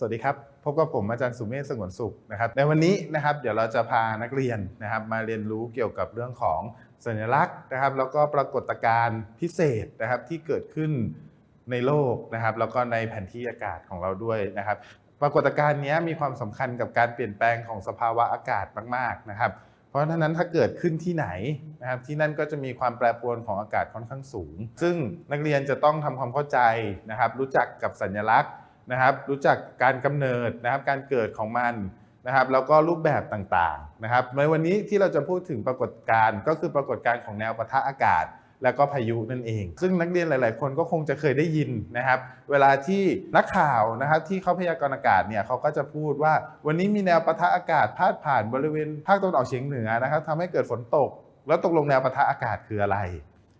สวัสดีครับ พบกับผมอาจารย์สุเมธสงวนสุขนะครับ ในวันนี้นะครับเดี๋ยวเราจะพานักเรียนนะครับ มาเรียนรู้เกี่ยวกับเรื่องของสัญลักษณ์นะครับ แล้วก็ปรากฏการณ์พิเศษนะครับที่เกิดขึ้นในโลกนะครับ แล้วก็ในแผนที่อากาศของเราด้วยนะครับ ปรากฏการณ์นี้มีความสำคัญกับการเปลี่ยนแปลงของสภาวะอากาศมาก ๆนะครับ เพราะฉะนั้นถ้าเกิดขึ้นที่ไหนนะครับที่นั่นก็จะมีความแปรปรวนของอากาศค่อนข้างสูง ซึ่งนักเรียนจะต้องทำความเข้าใจนะครับ รู้จักกับสัญลักษณ์ นะครับ รู้จักการกำเนิดนะครับ การเกิดของมันนะครับ แล้วก็รูปแบบต่างๆนะครับ ในวันนี้ที่เราจะพูดถึงปรากฏการณ์ก็คือปรากฏการณ์ของแนวปะทะอากาศ แล้วก็พายุนั่นเอง ซึ่งนักเรียนหลาย ๆ คนก็คงจะเคยได้ยินนะครับ เวลาที่นักข่าวนะครับที่เขาพยากรณ์อากาศเนี่ยเขาก็จะพูดว่า วันนี้มีแนวปะทะอากาศพาดผ่านบริเวณภาคตะวันออกเฉียงเหนือนะครับทำให้เกิดฝนตก แล้วตกลงแนวปะทะอากาศคืออะไร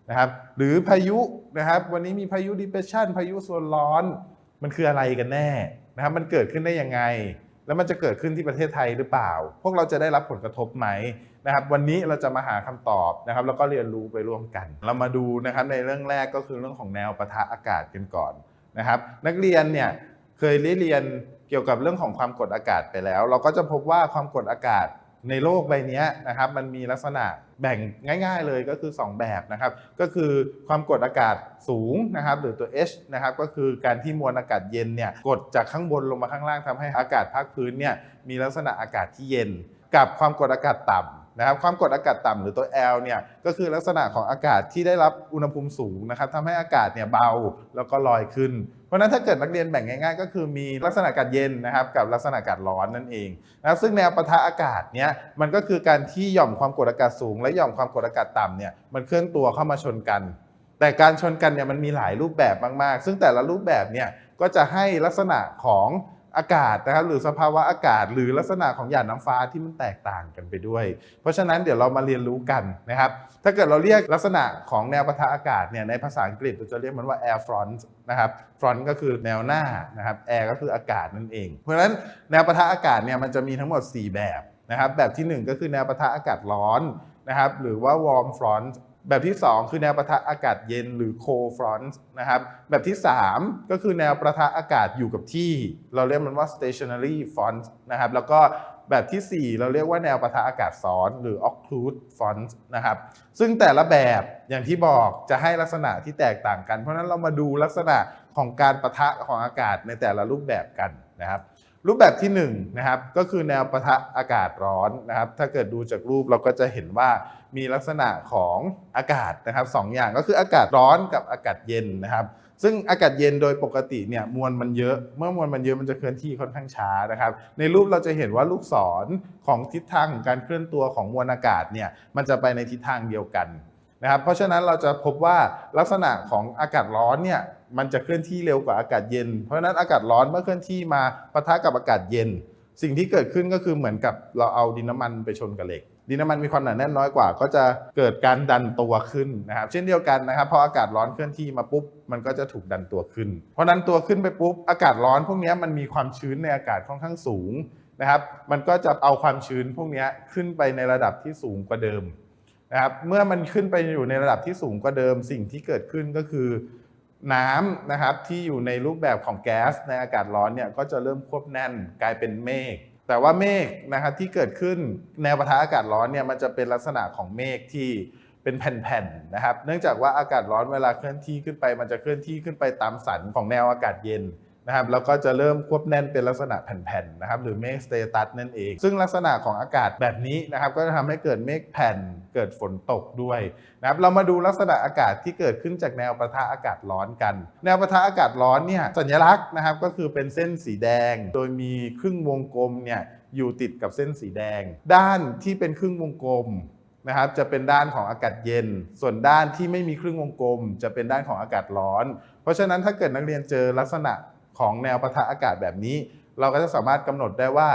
นะครับหรือพายุนะครับวันนี้มีพายุ depression พายุโซนร้อน มันคืออะไรกันแน่นะครับมันเกิดขึ้นได้ยังไง แล้วมันจะเกิดขึ้นที่ประเทศไทยหรือเปล่า พวกเราจะได้รับผลกระทบไหมนะครับ วันนี้เราจะมาหาคำตอบนะครับ แล้วก็เรียนรู้ไปร่วมกัน เรามาดูนะครับในเรื่องแรกก็คือเรื่องของแนวปะทะอากาศกันก่อนนะครับ นักเรียนเนี่ยเคยได้เรียนเกี่ยวกับเรื่องของความกดอากาศไปแล้ว เราก็จะพบว่าความกดอากาศในโลกใบนี้นะครับ มันมีลักษณะ แบ่งง่ายๆเลยก็คือ 2 แบบนะครับ ก็คือความกดอากาศสูงนะครับหรือตัว H นะครับก็คือการที่มวลอากาศเย็นเนี่ยกดจากข้างบนลงมาข้างล่างทำให้อากาศภาคพื้นเนี่ยมีลักษณะอากาศที่เย็น กับความกดอากาศต่ำ นะครับความกดอากาศต่ำหรือตัว L เนี่ยก็คือลักษณะของอากาศที่ได้รับอุณหภูมิสูงนะครับทำให้อากาศเนี่ยเบาแล้วก็ลอยขึ้น เพราะฉะนั้นถ้าเกิดนักเรียนแบ่งง่ายๆ ก็คือมีลักษณะอากาศเย็นนะครับกับลักษณะอากาศร้อนนั่นเองนะครับซึ่งแนวปะทะอากาศเนี่ยมันก็คือการที่หย่อมความกดอากาศสูง และหย่อมความกดอากาศต่ำเนี่ยมันเคลื่อนตัวเข้ามาชนกัน แต่การชนกันเนี่ยมันมีหลายรูปแบบมากๆ ซึ่งแต่ละรูปแบบเนี่ยก็จะให้ลักษณะของ อากาศนะครับหรือสภาวะอากาศ หรือลักษณะของหยาดน้ำฟ้าที่มันแตกต่างกันไปด้วย เพราะฉะนั้นเดี๋ยวเรามาเรียนรู้กันนะครับ ถ้าเกิดเราเรียกลักษณะของแนวปะทะอากาศเนี่ยในภาษาอังกฤษเราจะเรียกมันว่า air front นะครับ front ก็คือแนวหน้านะครับ air ก็คืออากาศนั่นเอง เพราะฉะนั้นแนวปะทะอากาศเนี่ยมันจะมีทั้งหมด 4 แบบนะครับ แบบทีหนึ่1 ก็คือแนวปะทะอากาศร้อนนะครับหรือว่า warm front แบบที่ 2 คือแนวปะทะอากาศเย็นหรือ cold front นะครับแบบที่ 3 ก็คือแนวปะทะอากาศอยู่กับที่ เราเรียกมันว่า stationary front นะครับแล้วก็แบบทีสี่4 เราเรียกว่าแนวปะทะอากาศซ้อนหรือ occlude front นะครับซึ่งแต่ละแบบอย่างที่บอกจะให้ลักษณะที่แตกต่างกัน เพราะฉะนั้นเรามาดูลักษณะของการปะทะของอากาศในแต่ละรูปแบบกันนะครับ รูปแบบที่1นงนะครับก็คือแนวปะทะอากาศร้อนนะครับ ถ้าเกิดดูจากรูปเราก็จะเห็นว่ามีลักษณะของอากาศนะครับสองอย่างก็คืออากาศร้อนกับอากาศเย็นนะครับ ซึ่งอากาศเย็นโดยปกติเนี่ยมวลมันเยอะ เมื่อมวลมันเยอะมันจะเคลื่อนที่ค่อนข้างช้านะครับ ในรูปเราจะเห็นว่าลูกศรของทิศทางของการเคลื่อนตัวของมวลอากาศเนี่ยมันจะไปในทิศทางเดียวกัน นะครับเพราะฉะนั้นเราจะพบว่าลักษณะของอากาศร้อนเนี่ยมันจะเคลื่อนที่เร็วกว่าอากาศเย็น เพราะฉะนั้นอากาศร้อนเมื่อเคลื่อนที่มาปะทะกับอากาศเย็น สิ่งที่เกิดขึ้นก็คือเหมือนกับเราเอาดินน้ำมันไปชนกับเหล็กดินน้ำมันมีความหนาแน่นน้อยกว่า ก็จะเกิดการดันตัวขึ้นนะครับ เช่นเดียวกันนะครับพออากาศร้อนเคลื่อนที่มาปุ๊บมันก็จะถูกดันตัวขึ้นพอดันตัวขึ้นไปปุ๊บอากาศร้อนพวกนี้มันมีความชื้นในอากาศค่อนข้างสูงนะครับ มันก็จะเอาความชื้นพวกนี้ขึ้นไปในระดับที่สูงกว่าเดิม นะครับเมื่อมันขึ้นไปอยู่ในระดับที่สูงกว่าเดิมสิ่งที่เกิดขึ้นก็คือน้ำนะครับที่อยู่ในรูปแบบของแก๊สในอากาศร้อนเนี่ยก็จะเริ่มควบแน่นกลายเป็นเมฆแต่ว่าเมฆนะครับที่เกิดขึ้นแนวปะทะอากาศร้อนเนี่ยมันจะเป็นลักษณะของเมฆที่เป็นแผ่นๆนะครับ เนื่องจากว่าอากาศร้อนเวลาเคลื่อนที่ขึ้นไป มันจะเคลื่อนที่ขึ้นไปตามสันของแนวอากาศเย็น นะครับแล้วก็จะเริ่มควบแน่นเป็นลักษณะแผ่นๆนะครับหรือเมฆสเตตัสนั่นเอง ซึ่งลักษณะของอากาศแบบนี้นะครับก็จะทำให้เกิดเมฆแผ่นเกิดฝนตกด้วยนะครับเรามาดูลักษณะอากาศที่เกิดขึ้นจากแนวปะทะอากาศร้อนกัน แนวปะทะอากาศร้อนเนี่ยสัญลักษณ์นะครับก็คือเป็นเส้นสีแดง โดยมีครึ่งวงกลมเนี่ยอยู่ติดกับเส้นสีแดง ด้านที่เป็นครึ่งวงกลมนะครับจะเป็นด้านของอากาศเย็น ส่วนด้านที่ไม่มีครึ่งวงกลม จะเป็นด้านของอากาศร้อน เพราะฉะนั้นถ้าเกิดนักเรียนเจอลักษณะ ของแนวปะทะอากาศแบบนี้ เราก็จะสามารถกำหนดได้ว่า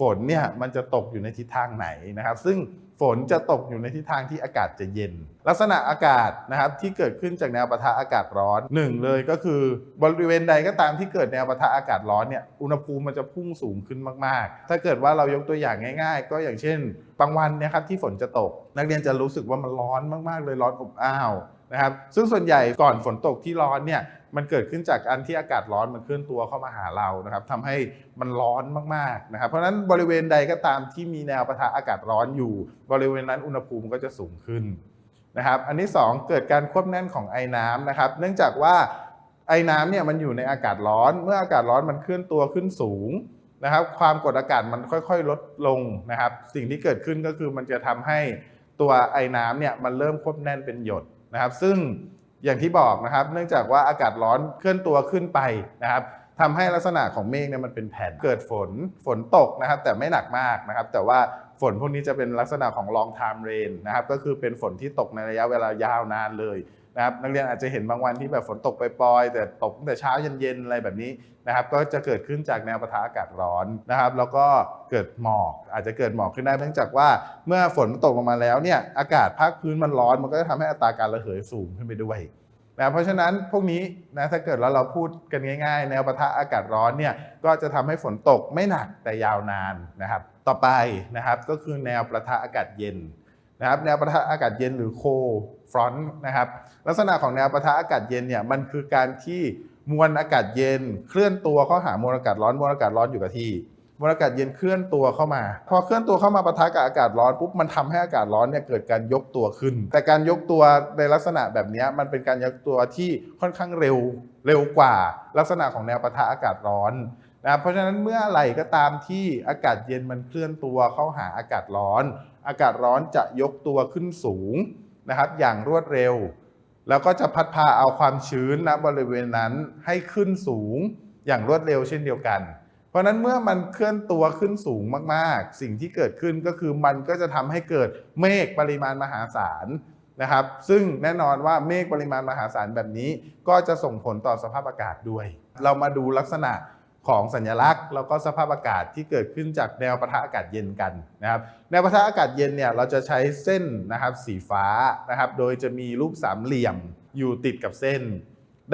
ฝนเนี่ยมันจะตกอยู่ในทิศทางไหนนะครับ ซึ่งฝนจะตกอยู่ในทิศทางที่อากาศจะเย็น ลักษณะอากาศนะครับที่เกิดขึ้นจากแนวปะทะอากาศร้อนหนึ่งเลยก็คือบริเวณใดก็ตามที่เกิดแนวปะทะอากาศร้อนเนี่ยอุณหภูมิมันจะพุ่งสูงขึ้นมากๆ ถ้าเกิดว่าเรายกตัวอย่างง่าย ๆ ก็อย่างเช่นบางวันนะครับที่ฝนจะตก นักเรียนจะรู้สึกว่ามันร้อนมากๆ เลยร้อนอบอ้าวนะครับซึ่งส่วนใหญ่ก่อนฝนตกที่ร้อนเนี่ย มันเกิดขึ้นจากอันที่อากาศร้อนมันเคลื่อนตัวเข้ามาหาเรานะครับทำให้มันร้อนมากๆนะครับ เพราะฉะนั้นบริเวณใดก็ตามที่มีแนวปะทะอากาศร้อนอยู่ บริเวณนั้นอุณหภูมิก็จะสูงขึ้นนะครับ อันที่สองเกิดการควบแน่นของไอ้น้ำนะครับ เนื่องจากว่าไอ้น้ำเนี่ยมันอยู่ในอากาศร้อน เมื่ออากาศร้อนมันเคลื่อนตัวขึ้นสูงนะครับ ความกดอากาศมันค่อยๆ ลดลงนะครับ สิ่งที่เกิดขึ้นก็คือมันจะทำให้ตัวไอ้น้ำเนี่ยมันเริ่มควบแน่นเป็นหยดนะครับ ซึ่ง อย่างที่บอกนะครับ เนื่องจากว่าอากาศร้อนเคลื่อนตัวขึ้นไปนะครับทำให้ลักษณะของเมฆเนี่ยมันเป็นแผ่นเกิดฝนฝนตกนะครับ แต่ไม่หนักมากนะครับ แต่ว่าฝนพวกนี้จะเป็นลักษณะของ long time rain นะครับ ก็คือเป็นฝนที่ตกในระยะเวลายาวนานเลย นะครับนักเรียนอาจจะเห็นบางวันที่แบบฝนตกปล่อยๆแต่ตกตั้งแต่เช้าเย็นๆอะไรแบบนี้นะครับก็จะเกิดขึ้นจากแนวปะทะอากาศร้อนนะครับ แล้วก็เกิดหมอกอาจจะเกิดหมอกขึ้นได้เนื่องจากว่าเมื่อฝนตกลงมาแล้วเนี่ยอากาศภาคพื้นมันร้อนมันก็จะทำให้อัตราการระเหยสูงขึ้นไปด้วยนะเพราะฉะนั้นพวกนี้นะถ้าเกิดแล้วเราพูดกันง่าย ๆ แนวปะทะอากาศร้อนเนี่ยก็จะทำให้ฝนตกไม่หนักแต่ยาวนานนะครับ ต่อไปนะครับก็คือแนวปะทะอากาศเย็น นะครับแนวปะทะอากาศเย็นหรือโคฟรอนต์นะครับลักษณะของแนวปะทะอากาศเย็นเนี่ยมันคือการที่มวลอากาศเย็น เคลื่อนตัวเข้าหามวลอากาศร้อนมวลอากาศร้อนอยู่กับที่มวลอากาศเย็นเคลื่อนตัวเข้ามา พอเคลื่อนตัวเข้ามาปะทะกับอากาศร้อนปุ๊บมันทำให้อากาศร้อนเนี่ยเกิดการยกตัวขึ้น แต่การยกตัวในลักษณะแบบนี้มันเป็นการยกตัวที่ค่อนข้างเร็วเร็วกว่า ลักษณะของแนวปะทะอากาศร้อนนะครับเพราะฉะนั้นเมื่อไหร่ก็ตามที่อากาศเย็นมันเคลื่อนตัวเข้าหาอากาศร้อน อากาศร้อนจะยกตัวขึ้นสูงนะครับ อย่างรวดเร็ว แล้วก็จะพัดพาเอาความชื้นณบริเวณนั้นให้ขึ้นสูงอย่างรวดเร็วเช่นเดียวกัน เพราะฉะนั้นเมื่อมันเคลื่อนตัวขึ้นสูงมากๆ สิ่งที่เกิดขึ้นก็คือมันก็จะทำให้เกิดเมฆปริมาณมหาศาลนะครับ ซึ่งแน่นอนว่าเมฆปริมาณมหาศาลแบบนี้ ก็จะส่งผลต่อสภาพอากาศด้วย เรามาดูลักษณะ ของสัญลักษณ์ แล้วก็สภาพอากาศที่เกิดขึ้นจากแนวปะทะอากาศเย็นกันนะครับแนวปะทะอากาศเย็นเนี่ยเราจะใช้เส้นนะครับสีฟ้านะครับโดยจะมีรูปสามเหลี่ยมอยู่ติดกับเส้น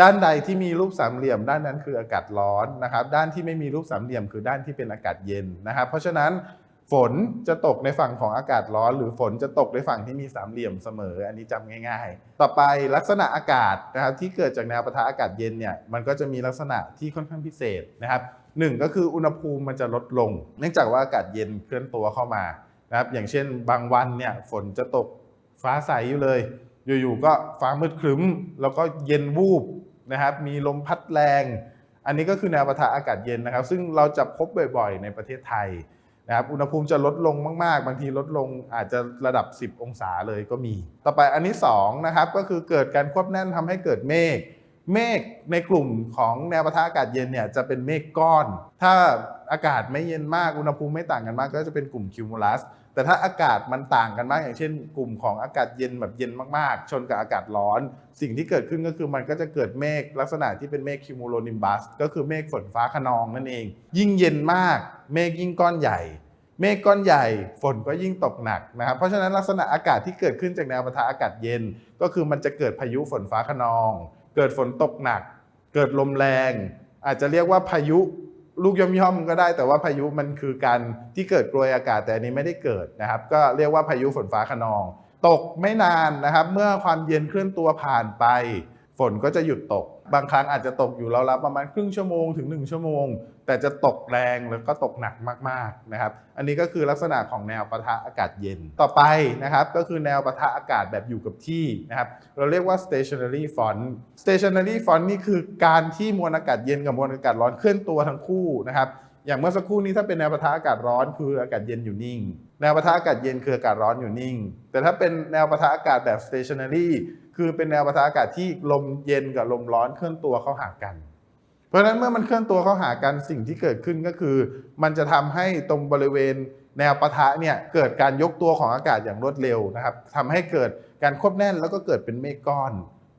ด้านใดที่มีรูปสามเหลี่ยม ด้านนั้นคืออากาศร้อนนะครับด้านที่ไม่มีรูปสามเหลี่ยม คือด้านที่เป็นอากาศเย็นนะครับ เพราะฉะนั้น ฝนจะตกในฝั่งของอากาศร้อน หรือฝนจะตกในฝั่งที่มีสามเหลี่ยมเสมอ อันนี้จำง่าย ๆ ต่อไปลักษณะอากาศนะครับที่เกิดจากแนวปะทะอากาศเย็นเนี่ยมันก็จะมีลักษณะที่ค่อนข้างพิเศษนะครับหนึ่งก็คืออุณหภูมิมันจะลดลง เนื่องจากว่าอากาศเย็นเคลื่อนตัวเข้ามานะครับอย่างเช่นบางวันเนี่ยฝนจะตกฟ้าใสอยู่เลย อยู่ๆก็ฟ้ามืดครึ้ม แล้วก็เย็นวูบนะครับมีลมพัดแรง อันนี้ก็คือแนวปะทะอากาศเย็นนะครับ ซึ่งเราจะพบบ่อยๆ ในประเทศไทย นะครับอุณหภูมิจะลดลงมาก ๆ บางทีลดลงอาจจะระดับ 10 องศาเลยก็มี ต่อไปอันที่2นะครับก็คือเกิดการควบแน่นทำให้เกิดเมฆเมฆในกลุ่มของแนวปะทะอากาศเย็นเนี่ยจะเป็นเมฆก้อน ถ้าอากาศไม่เย็นมากอุณหภูมิไม่ต่างกันมาก ก็จะเป็นกลุ่มคิวมูลัส แต่ถ้าอากาศมันต่างกันมากอย่างเช่น กลุ่มของอากาศเย็นแบบเย็นมากๆ ชนกับอากาศร้อน สิ่งที่เกิดขึ้นก็คือมันก็จะเกิดเมฆลักษณะที่เป็นเมฆคิมูโลนิมบัสก็คือเมฆฝนฟ้าขนองนั่นเอง ยิ่งเย็นมากเมฆยิ่งก้อนใหญ่ เมฆก้อนใหญ่ ฝนก็ยิ่งตกหนักนะครับเพราะฉะนั้นลักษณะอากาศที่เกิดขึ้นจากแนวปะทะอากาศเย็น ก็คือมันจะเกิดพายุฝนฟ้าขนอง เกิดฝนตกหนัก เกิดลมแรง อาจจะเรียกว่าพายุ ลูกย่อมๆก็ได้แต่ว่าพายุมันคือการที่เกิดกลวยอากาศแต่อันนี้ไม่ได้เกิดนะครับ ก็เรียกว่าพายุฝนฟ้าขนอง ตกไม่นานนะครับ เมื่อความเย็นเคลื่อนตัวผ่านไป ฝนก็จะหยุดตก บางครั้งอาจจะตกอยู่ราวๆประมาณครึ่งชั่วโมงถึง 1 ชั่วโมง แต่จะตกแรงแล้วก็ตกหนักมากๆนะครับ อันนี้ก็คือลักษณะของแนวปะทะอากาศเย็น ต่อไปนะครับก็คือแนวปะทะอากาศแบบอยู่กับที่นะครับ เราเรียกว่า stationary front stationary front นี่คือการที่มวลอากาศเย็นกับมวลอากาศร้อนเคลื่อนตัวทั้งคู่นะครับอย่างเมื่อสักครู่นี้ถ้าเป็นแนวปะทะอากาศร้อนคืออากาศเย็นอยู่นิ่ง แนวปะทะอากาศเย็นคืออากาศร้อนอยู่นิ่ง แต่ถ้าเป็นแนวปะทะอากาศแบบ stationary คือเป็นแนวปะทะอากาศที่ลมเย็นกับลมร้อนเคลื่อนตัวเข้าหากัน เพราะฉะนั้นเมื่อมันเคลื่อนตัวเข้าหากันสิ่งที่เกิดขึ้นก็คือ มันจะทำให้ตรงบริเวณแนวปะทะเนี่ยเกิดการยกตัวของอากาศอย่างรวดเร็วนะครับทำให้เกิดการควบแน่นแล้วก็เกิดเป็นเมฆก้อน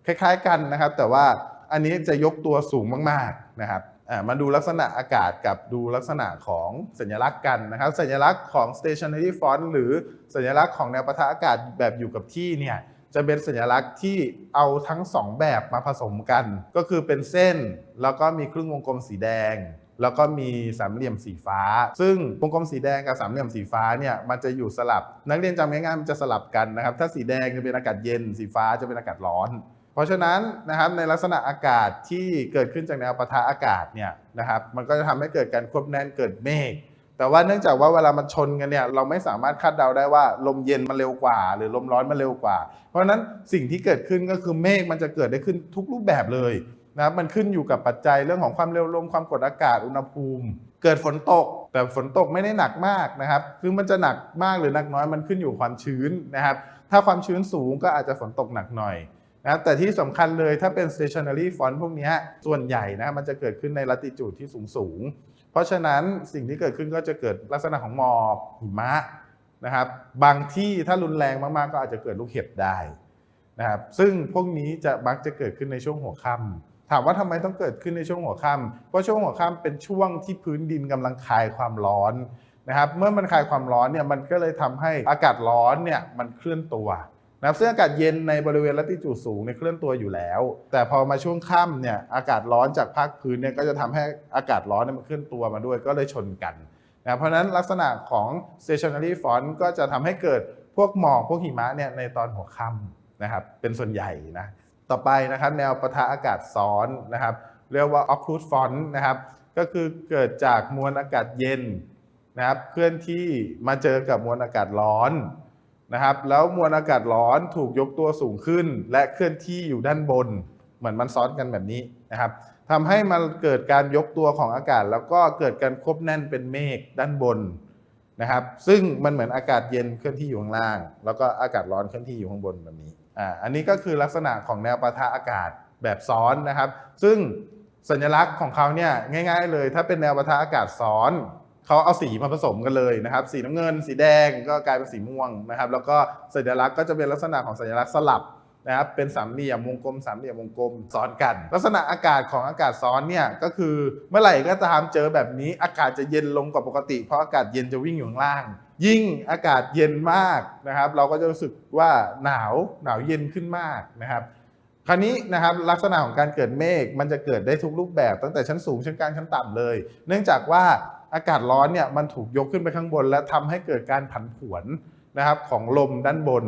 คล้าย ๆ กันนะครับ แต่ว่าอันนี้จะยกตัวสูงมากๆนะครับมาดูลักษณะอากาศกับดูลักษณะของสัญลักษณ์กันนะครับ สัญลักษณ์ของ stationary front หรือสัญลักษณ์ของแนวปะทะอากาศแบบอยู่กับที่เนี่ย จะเป็นสัญลักษณ์ที่เอาทั้งสองแบบมาผสมกัน ก็คือเป็นเส้นแล้วก็มีครึ่งวงกลมสีแดง แล้วก็มีสามเหลี่ยมสีฟ้า ซึ่งวงกลมสีแดงกับสามเหลี่ยมสีฟ้าเนี่ยมันจะอยู่สลับ นักเรียนจำง่ายๆมันจะสลับกันนะครับ ถ้าสีแดงจะเป็นอากาศเย็น สีฟ้าจะเป็นอากาศร้อน เพราะฉะนั้นนะครับในลักษณะอากาศที่เกิดขึ้นจากแนวปะทะอากาศเนี่ยนะครับมันก็จะทำให้เกิดการควบแน่นเกิดเมฆ แต่ว่าเนื่องจากว่าเวลามันชนกันเนี่ยเราไม่สามารถคาดเดาได้ว่าลมเย็นมันเร็วกว่า หรือลมร้อนมันเร็วกว่า เพราะฉะนั้นสิ่งที่เกิดขึ้นก็คือเมฆมันจะเกิดได้ขึ้นทุกรูปแบบเลยนะครับมันขึ้นอยู่กับปัจจัยเรื่องของความเร็วลมความกดอากาศอุณหภูมิ เกิดฝนตก แต่ฝนตกไม่ได้หนักมากนะครับคือมันจะหนักมากหรือหนักน้อยมันขึ้นอยู่ความชื้นนะครับ ถ้าความชื้นสูงก็อาจจะฝนตกหนักหน่อยนะแต่ที่สำคัญเลยถ้าเป็น stationary font พวกนี้ส่วนใหญ่นะมันจะเกิดขึ้นใน latitude ที่สูงสูง เพราะฉะนั้นสิ่งที่เกิดขึ้นก็จะเกิดลักษณะของหมอกหิมะนะครับ บางที่ถ้ารุนแรงมากๆ ก็อาจจะเกิดลูกเห็บได้นะครับ ซึ่งพวกนี้จะมักจะเกิดขึ้นในช่วงหัวค่ำถามว่าทำไมต้องเกิดขึ้นในช่วงหัวค่ำเพราะช่วงหัวค่ำเป็นช่วงที่พื้นดินกำลังคายความร้อนนะครับ เมื่อมันคายความร้อนเนี่ยมันก็เลยทำให้อากาศร้อนเนี่ยมันเคลื่อนตัว นะซึ่งอากาศเย็นในบริเวณลัติจูดสูงเนี่ยเคลื่อนตัวอยู่แล้ว แต่พอมาช่วงค่ำเนี่ยอากาศร้อนจากภาคพื้นเนี่ยก็จะทำให้อากาศร้อนเนี่ยมันเคลื่อนตัวมาด้วยก็เลยชนกันนะเพราะฉะนั้นลักษณะของ stationary font ก็จะทำให้เกิดพวกหมอกพวกหิมะเนี่ยในตอนหัวค่ำนะครับเป็นส่วนใหญ่นะต่อไปนะครับแนวปะทะอากาศซ้อนนะครับเรียกว่า occlude font นะครับก็คือเกิดจากมวลอากาศเย็นนะครับเคลื่อนที่มาเจอกับมวลอากาศร้อน นะครับ แล้วมวลอากาศร้อนถูกยกตัวสูงขึ้น และเคลื่อนที่อยู่ด้านบน เหมือนมันซ้อนกันแบบนี้นะครับทำให้มันเกิดการยกตัวของอากาศ แล้วก็เกิดการควบแน่นเป็นเมฆด้านบนนะครับ ซึ่งมันเหมือนอากาศเย็นเคลื่อนที่อยู่ข้างล่าง แล้วก็อากาศร้อนเคลื่อนที่อยู่ข้างบนแบบนี้อ่าอันนี้ก็คือลักษณะของแนวปะทะอากาศแบบซ้อนนะครับ ซึ่งสัญลักษณ์ของเขาเนี่ยง่าย ๆ เลย ถ้าเป็นแนวปะทะอากาศซ้อน เขาเอาสีมาผสมกันเลยนะครับ สีน้ำเงิน สีแดงก็กลายเป็นสีม่วงนะครับ แล้วก็สัญลักษณ์ก็จะเป็นลักษณะของสัญลักษณ์สลับนะครับเป็นสามเหลี่ยมวงกลมสามเหลี่ยมวงกลมซ้อนกัน ลักษณะอากาศของอากาศซ้อนเนี่ยก็คือเมื่อไหร่ก็ตามเจอแบบนี้อากาศจะเย็นลงกว่าปกติ เพราะอากาศเย็นจะวิ่งอยู่ข้างล่าง ยิ่งอากาศเย็นมากนะครับ เราก็จะรู้สึกว่าหนาวหนาวเย็นขึ้นมากนะครับคราวนี้นะครับลักษณะของการเกิดเมฆมันจะเกิดได้ทุกรูปแบบตั้งแต่ชั้นสูงชั้นกลางชั้นต่ำเลย เนื่องจากว่า อากาศร้อนเนี่ยมันถูกยกขึ้นไปข้างบน และทำให้เกิดการผันผวนนะครับของลมด้านบน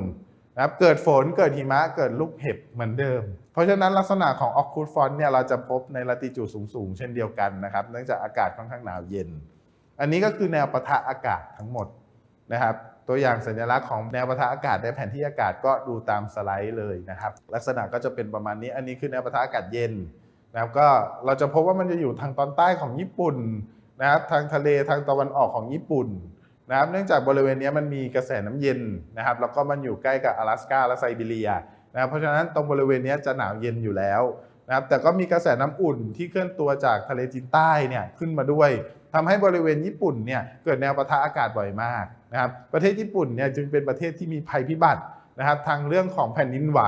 นะครับเกิดฝนเกิดหิมะเกิดลูกเห็บเหมือนเดิม เพราะฉะนั้นลักษณะของออคูดฟอนเนี่ยเราจะพบในลัติจูดสูงๆ เช่นเดียวกันนะครับ เนื่องจากอากาศค่อนข้างหนาวเย็น อันนี้ก็คือแนวปะทะอากาศทั้งหมดนะครับตัวอย่างสัญลักษณ์ของแนวปะทะอากาศในแผนที่อากาศก็ดูตามสไลด์เลยนะครับ ลักษณะก็จะเป็นประมาณนี้อันนี้คือแนวปะทะอากาศเย็นนะครับก็เราจะพบว่ามันจะอยู่ทางตอนใต้ของญี่ปุ่น นะครับทางทะเลทางตะวันออกของญี่ปุ่นนะครับเนื่องจากบริเวณนี้มันมีกระแสน้ำเย็นนะครับแล้วก็มันอยู่ใกล้กับ阿拉斯กาและไซบีเรียนะครับเพราะฉะนั้นตรงบริเวณนี้จะหนาวเย็นอยู่แล้วนะครับแต่ก็มีกระแสน้ำอุ่นที่เคลื่อนตัวจากทะเลจีนใต้เนี่ยขึ้นมาด้วย ทำให้บริเวณญี่ปุ่นเนี่ยเกิดแนวปะทะอากาศบ่อยมากนะครับประเทศญี่ปุ่นเนี่ยจึงเป็นประเทศที่มีภัยพิบัตินะครับทางเรื่องของแผ่นดินไหว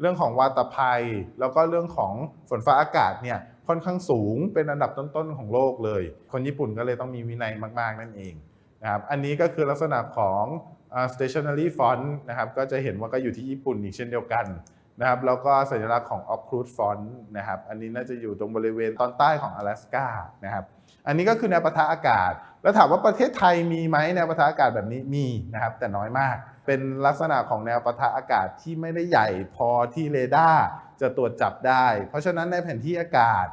เรื่องของวาตภัย แล้วก็เรื่องของฝนฟ้าอากาศเนี่ย ค่อนข้างสูงเป็นอันดับต้นๆของโลกเลย คนญี่ปุ่นก็เลยต้องมีวินัยมากๆนั่นเองนะครับอันนี้ก็คือลักษณะของ stationary font นะครับก็จะเห็นว่าก็อยู่ที่ญี่ปุ่นอีกเช่นเดียวกันนะครับแล้วก็สัญลักษณ์ของ occlude font นะครับอันนี้น่าจะอยู่ตรงบริเวณตอนใต้ของ阿拉斯กานะครับ อันนี้ก็คือแนวปะทะอากาศ แล้วถามว่าประเทศไทยมีไหมแนวปะทะอากาศแบบนี้มีนะครับ แต่น้อยมาก เป็นลักษณะของแนวปะทะอากาศที่ไม่ได้ใหญ่พอที่เรดาร์จะตรวจจับได้ เพราะฉะนั้นในแผนที่อากาศ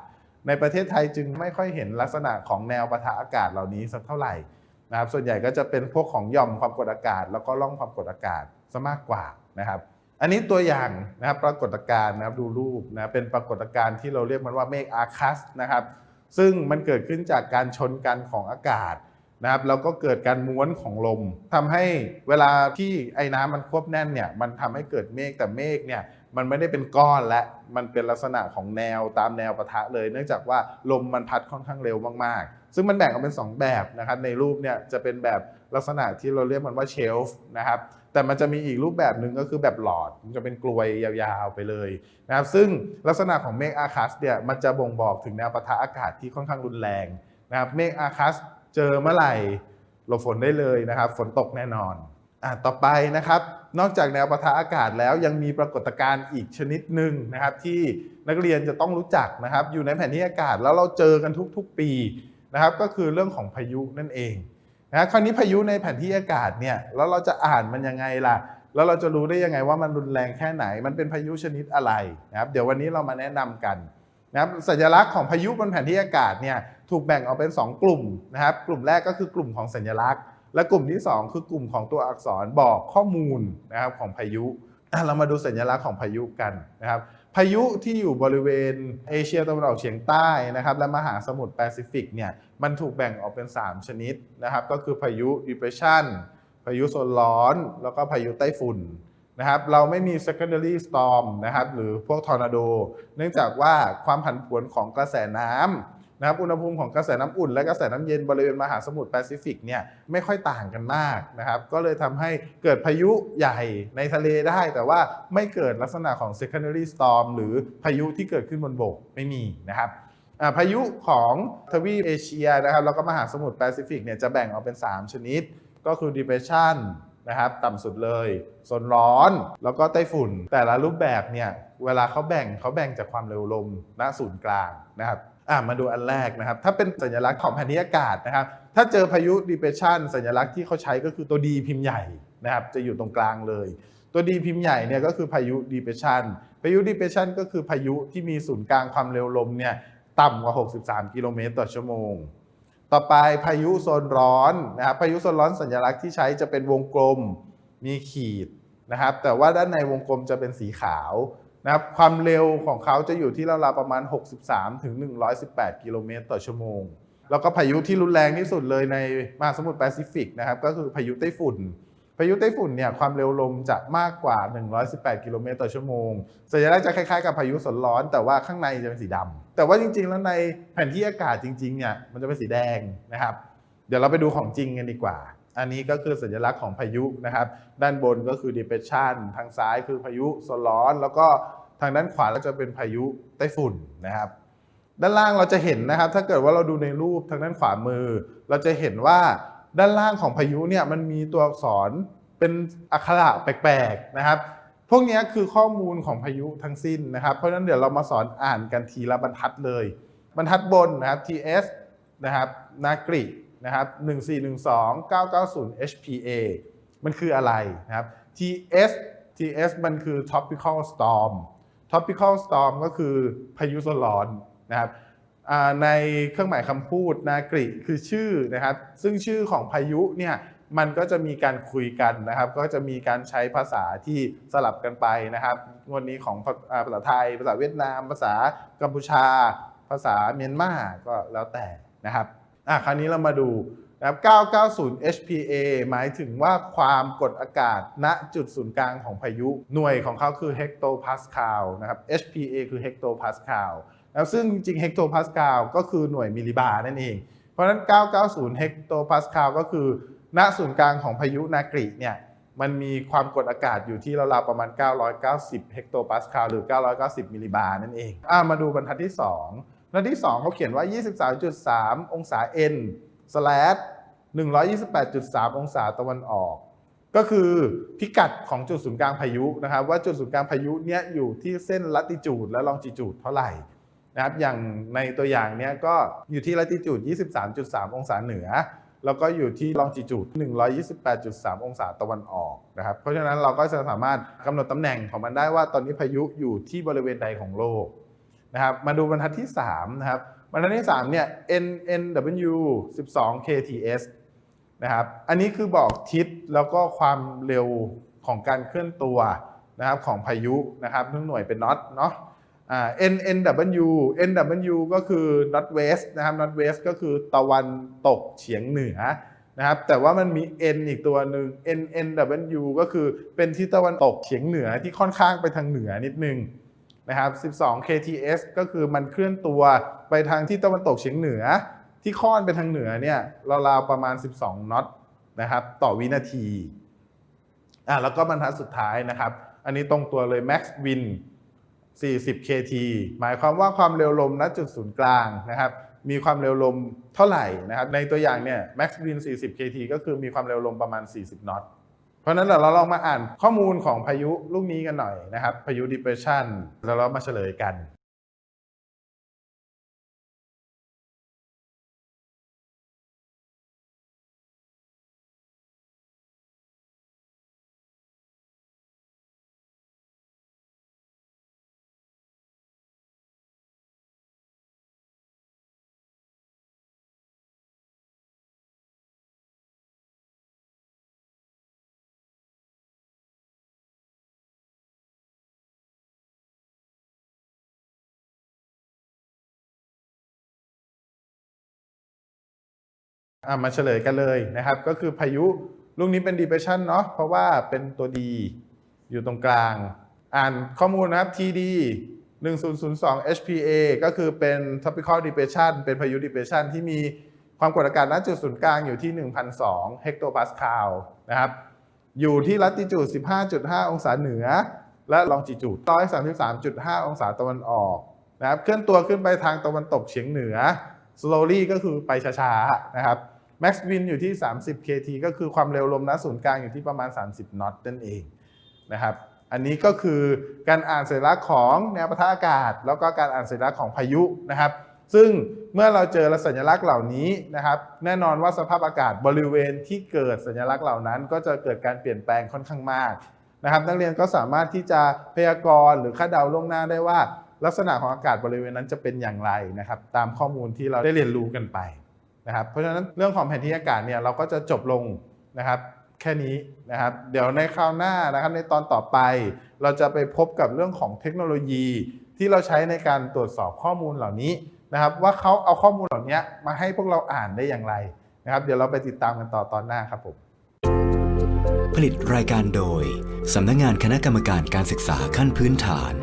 ในประเทศไทยจึงไม่ค่อยเห็นลักษณะของแนวปะทะอากาศเหล่านี้สักเท่าไหร่นะครับส่วนใหญ่ก็จะเป็นพวกของย่อมความกดอากาศ แล้วก็ร่องความกดอากาศซะมากกว่านะครับ อันนี้ตัวอย่างนะครับปรากฏการณ์นะครับดูรูปนะเป็นปรากฏการณ์ที่เราเรียกมันว่าเมฆอาคัสนะครับ ซึ่งมันเกิดขึ้นจากการชนกันของอากาศนะครับแล้วก็เกิดการม้วนของลมทำให้เวลาที่ไอ้น้ำมันควบแน่นเนี่ยมันทำให้เกิดเมฆแต่เมฆเนี่ย มันไม่ได้เป็นก้อนและมันเป็นลักษณะของแนวตามแนวปะทะเลย เนื่องจากว่าลมมันพัดค่อนข้างเร็วมากๆ ซึ่งมันแบ่งออกเป็น 2 แบบนะครับในรูปเนี่ยจะเป็นแบบลักษณะที่เราเรียกมันว่าเชลฟ์นะครับแต่มันจะมีอีกรูปแบบหนึ่งก็คือแบบหลอดมันจะเป็นกลวยยาวๆไปเลยนะครับซึ่งลักษณะของเมฆอาคัสเนี่ยมันจะบ่งบอกถึงแนวปะทะอากาศที่ค่อนข้างรุนแรงนะครับเมฆอาคัสเจอเมื่อไหร่หลบฝนได้เลยนะครับ ฝนตกแน่นอนอะต่อไปนะครับ นอกจากแนวปะทะอากาศแล้วยังมีปรากฏการณ์อีกชนิดหนึ่งนะครับที่นักเรียนจะต้องรู้จักนะครับอยู่ในแผนที่อากาศแล้วเราเจอกันทุกๆปีนะครับก็คือเรื่องของพายุนั่นเองนะคราวนี้พายุในแผนที่อากาศเนี่ยแล้วเราจะอ่านมันยังไงล่ะ แล้วเราจะรู้ได้ยังไงว่ามันรุนแรงแค่ไหน มันเป็นพายุชนิดอะไรนะครับเดี๋ยววันนี้เรามาแนะนำกันนะครับสัญลักษณ์ของพายุบนแผนที่อากาศเนี่ยถูกแบ่งออกเป็น 2 กลุ่มนะครับกลุ่มแรกก็คือกลุ่มของสัญลักษณ์ และกลุ่มที่ 2 คือกลุ่มของตัวอักษรบอกข้อมูลนะครับของพายุเรามาดูสัญลักษณ์ของพายุกันนะครับพายุที่อยู่บริเวณเอเชียตะวันออกเฉียงใต้นะครับและมหาสมุทรแปซิฟิกเนี่ยมันถูกแบ่งออกเป็น 3 ชนิดนะครับก็คือพายุ depression พายุโซนร้อน แล้วก็พายุไต้ฝุ่นนะครับเราไม่มี secondary storm นะครับหรือพวกทอร์นาโด เนื่องจากว่าความผันผวนของกระแสน้ำ นะครับอุณหภูมิของกระแสน้ำอุ่นและกระแสน้ำเย็นบริเวณมหาสมุทรแปซิฟิกเนี่ยไม่ค่อยต่างกันมากนะครับก็เลยทำให้เกิดพายุใหญ่ในทะเลได้ แต่ว่าไม่เกิดลักษณะของ secondary storm หรือพายุที่เกิดขึ้นบนบกไม่มีนะครับพายุของทวีปเอเชียนะครับแล้วก็มหาสมุทรแปซิฟิกเนี่ยจะแบ่งออกเป็น 3 ชนิด ก็คือ depression นะครับต่ำสุดเลยโซนร้อนแล้วก็ไต้ฝุ่น แต่ละรูปแบบเนี่ยเวลาเขาแบ่งเขาแบ่งจากความเร็วลมณศูนย์กลางนะครับ อะมาดูอันแรกนะครับ ถ้าเป็นสัญลักษณ์ของแผนที่อากาศนะครับ ถ้าเจอพายุ depression สัญลักษณ์ที่เขาใช้ก็คือตัว D พิมพ์ใหญ่นะครับ จะอยู่ตรงกลางเลย ตัว D พิมพ์ใหญ่เนี่ยก็คือพายุ depression พายุ depression ก็คือพายุที่มีศูนย์กลางความเร็วลมเนี่ยต่ำกว่า 63 กิโลเมตรต่อชั่วโมง ต่อไปพายุโซนร้อนนะครับ พายุโซนร้อนสัญลักษณ์ที่ใช้จะเป็นวงกลมมีขีดนะครับ แต่ว่าด้านในวงกลมจะเป็นสีขาว นะครับความเร็วของเขาจะอยู่ที่ราวๆประมาณ 63ถึง118 กิโลเมตรต่อชั่วโมง แล้วก็พายุที่รุนแรงที่สุดเลยในมหาสมุทรแปซิฟิกนะครับก็คือพายุไต้ฝุ่น พายุไต้ฝุ่นเนี่ยความเร็วลมจะมากกว่า 118 กิโลเมตรต่อชั่วโมงสัญลักษณ์จะคล้ายๆกับพายุฝนร้อน แต่ว่าข้างในจะเป็นสีดำแต่ว่าจริงๆ แล้วในแผนที่อากาศจริงๆเนี่ยมันจะเป็นสีแดงนะครับ เดี๋ยวเราไปดูของจริงกันดีกว่าอันนี้ก็คือสัญลักษณ์ของพายุนะครับ ด้านบนก็คือ depression ทางซ้ายคือพายุโซนร้อน แล้วก็างด้านขวาก็จะเป็นพายุไต้ฝุ่นนะครับ ด้านล่างเราจะเห็นนะครับ ถ้าเกิดว่าเราดูในรูปทางด้านขวามือ เราจะเห็นว่าด้านล่างของพายุเนี่ยมันมีตัวอักษรเป็นอักขระแปลกๆนะครับ พวกนี้คือข้อมูลของพายุทั้งสิ้นนะครับ เพราะฉะนั้นเดี๋ยวเรามาสอนอ่านกันทีละบรรทัดเลย บรรทัดบนนะครับ TS นะครับนากรินะครับ1412 990 HPA มันคืออะไรนะครับ TS TS มันคือ tropical storm topical storm ก็คือพายุโซนร้อนนะครับในเครื่องหมายคำพูดนากริคือชื่อนะครับซึ่งชื่อของพายุเนี่ยมันก็จะมีการคุยกันนะครับ ก็จะมีการใช้ภาษาที่สลับกันไปนะครับวันนี้ของภาษาไทย ภาษาเวียดนาม ภาษากัมพูชา ภาษาเมียนมาก็แล้วแต่นะครับอะคราวนี้เรามาดู นะครับ990 HPA หมายถึงว่าความกดอากาศ ณจุดศูนย์กลางของพายุ หน่วยของเขาคือ hectopascal นะครับ HPA คือ hectopascal แล้วซึ่งจริง hectopascal ก็คือหน่วยมิลลิบาร์นั่นเอง เพราะฉะนั้น 990 hectopascal ก็คือ ณศูนย์กลางของพายุนากริเนี่ยมันมีความกดอากาศอยู่ที่ราวๆประมาณ 990 เฮกโตปาสคาลหรือ 990 มิลลิบาร์นั่นเองอ่ามาดูบรรทัดที่2บรรทัดที่ 2 เขาเขียนว่า 23.3 องศา n slash 128.3 องศาตะวันออก ก็คือพิกัดของจุดศูนย์กลางพายุนะครับว่าจุดศูนย์กลางพายุเนี้ยอยู่ที่เส้นลัติจูดและลองจิจูดเท่าไหร่นะครับอย่างในตัวอย่างเนี้ยก็อยู่ที่ลัติจูด 23.3 องศาเหนือ แล้วก็อยู่ที่ลองจิจูด 128.3 องศาตะวันออกนะครับเพราะฉะนั้นเราก็จะสามารถกำหนดตำแหน่งของมันได้ว่าตอนนี้พายุอยู่ที่บริเวณใดของโลกนะครับมาดูบรรทัดที่3นะครับบรรทัดที่3เนี่ย NNW 12 KTS นะครับ อันนี้คือบอกทิศแล้วก็ความเร็วของการเคลื่อนตัวนะครับของพายุนะครับทุกหน่วยเป็นน็อตเนาะอ่า NNW NW ก็คือ north west นะครับ north west ก็คือตะวันตกเฉียงเหนือนะครับ แต่ว่ามันมี N อีกตัวหนึ่ง NNW ก็คือเป็นที่ตะวันตกเฉียงเหนือที่ค่อนข้างไปทางเหนือนิดนึงนะครับ 12 KTS ก็คือมันเคลื่อนตัวไปทางที่ตะวันตกเฉียงเหนือ ที่ค่อนไปทางเหนือเนี่ยราวๆประมาณ 12น็อตนะครับ ต่อวินาทีอ่าแล้วก็บรรทัดสุดท้ายนะครับ อันนี้ตรงตัวเลย max win 40 kt หมายความว่าความเร็วลมณจุดศูนย์กลางนะครับ มีความเร็วลมเท่าไหร่นะครับ ในตัวอย่างเนี่ย max win 40 kt ก็คือมีความเร็วลมประมาณ 40น็อตเพราะนั้นเดี๋ยวเราลองมาอ่านข้อมูลของพายุลูกนี้กันหน่อยนะครับ พายุ depression แล้วเรามาเฉลยกัน อะมาเฉลยกันเลยนะครับ ก็คือพายุลูกนี้เป็น depression เนาะเพราะว่าเป็นตัวดีอยู่ตรงกลาง อ่านข้อมูลนะครับ TD 1002 HPA ก็คือเป็น tropical depression เป็นพายุ depression ที่มีความกดอากาศณจุดศูนย์กลางอยู่ที่ 1,002 เฮกโตปาสคาลนะครับ อยู่ที่ลัติจูด 15.5 องศาเหนือ และลองจิจูด133.5 องศาตะวันออกนะครับ เคลื่อนตัวขึ้นไปทางตะวันตกเฉียงเหนือ slowly ก็คือไปช้าๆนะครับ max wind อยู่ที่ 30 kt ก็คือความเร็วลมณศูนย์กลางอยู่ที่ประมาณ 30น็อตนั่นเองนะครับอันนี้ก็คือการอ่านสัญลักษณ์ของแนวปะทะอากาศ แล้วก็การอ่านสัญลักษณ์ของพายุนะครับ ซึ่งเมื่อเราเจอสัญลักษณ์เหล่านี้นะครับ แน่นอนว่าสภาพอากาศบริเวณที่เกิดสัญลักษณ์เหล่านั้น ก็จะเกิดการเปลี่ยนแปลงค่อนข้างมากนะครับ นักเรียนก็สามารถที่จะพยากรณ์หรือคาดเดาล่วงหน้าได้ว่า ลักษณะของอากาศบริเวณนั้นจะเป็นอย่างไรนะครับ ตามข้อมูลที่เราได้เรียนรู้กันไป นะครับเพราะฉะนั้นเรื่องของแผนที่อากาศเนี่ยเราก็จะจบลงนะครับแค่นี้นะครับ เดี๋ยวในคราวหน้านะครับในตอนต่อไป เราจะไปพบกับเรื่องของเทคโนโลยี ที่เราใช้ในการตรวจสอบข้อมูลเหล่านี้นะครับ ว่าเขาเอาข้อมูลเหล่านี้มาให้พวกเราอ่านได้อย่างไรนะครับ เดี๋ยวเราไปติดตามกันต่อตอนหน้าครับผมผลิตรายการโดยสำนักงานคณะกรรมการการศึกษาขั้นพื้นฐาน